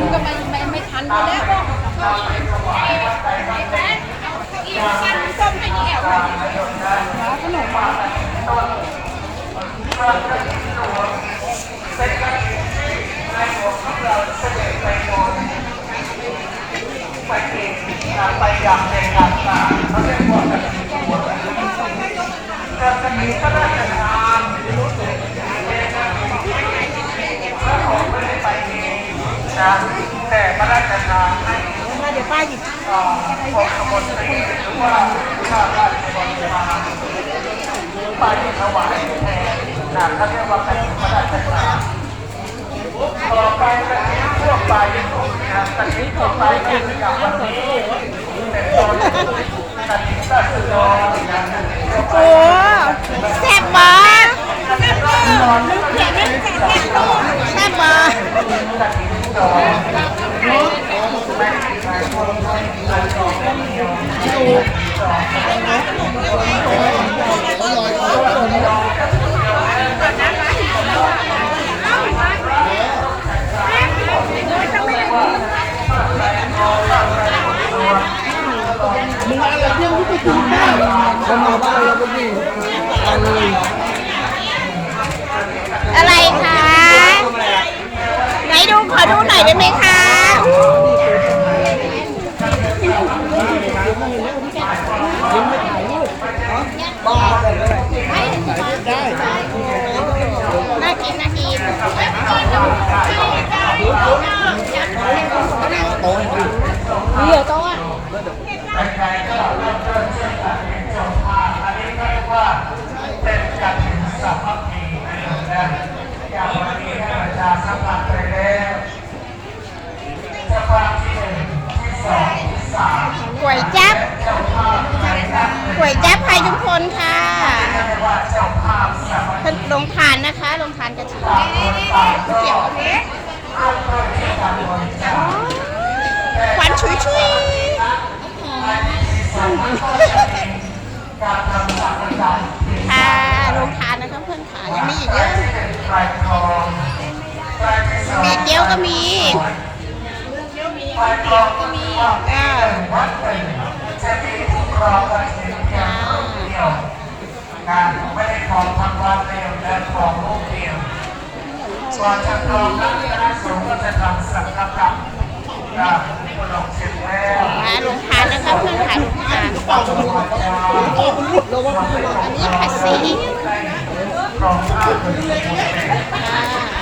มึงก็ไม่ไม่ไม่ทันเขาแล้วก็อีกสั้นส้มให้แก้วขนมไปอย่างเป็นทางการเขาเรียกว่าการมีตัวการจะมีพระราชทาน ชบริพารไปถวายแทนนะเขาเรียกว่าการพระราชทานต่อไปกะทิทั่วไปนะกะทิทั่วไปก็คืออย่างวันนี้เป็นต้นกะทิก็คือรอนะโอ้แซ่บมากแซ่บมากนึกเขียนไม่แซ่บแซ่บมาก มึงอะไรเที่ยงที่ไปกินข้าวมันมาบ้านเราก็ดีเอาเลยอะไรคะ ไหนดูขอดูหน่อยได้ไหมคะ บ้าเลยได้ น่ากินน่ากิน โต๊ะให้ เดี๋ยวโต๊ะอะ ใครๆก็เริ่มต้นช่วยกันเป็นเจ้าภาพอันนี้ก็เรียกว่าเป็นการถึงสามัคคีนะอย่างวัน นี้ให้ประชาสัมพันธ์ไปแล้วเจ้าภาพที่หนึ่งที่สองที่สามก๋วยจั๊บเจ้าภาพที่นับหนึ่งก๋วยจั๊บไทยทุกคนค่ะเรียกว่าเจ้าภาพสามัคคีลงทานนะคะ ลงทานกระถิ่นต่างคนต่างก็เกี่ยวกับนี้ กี๊ยวก็มีไตรทอก็มีอ่าวัดหนึ่งจะมีผู้ครองกันเพียงเพียงรูปเดียวงานไม่ได้ครองทั้งวัดเดียวและครองรูปเดียวส่วนจะครองนั้นคณะสงก็จะทำสังกรรมนะผู้ลงเสร็จแล้วมาลงทานนะคะเพื่อนค่ะลงทานอันนี้ผัดซีอิ๊ว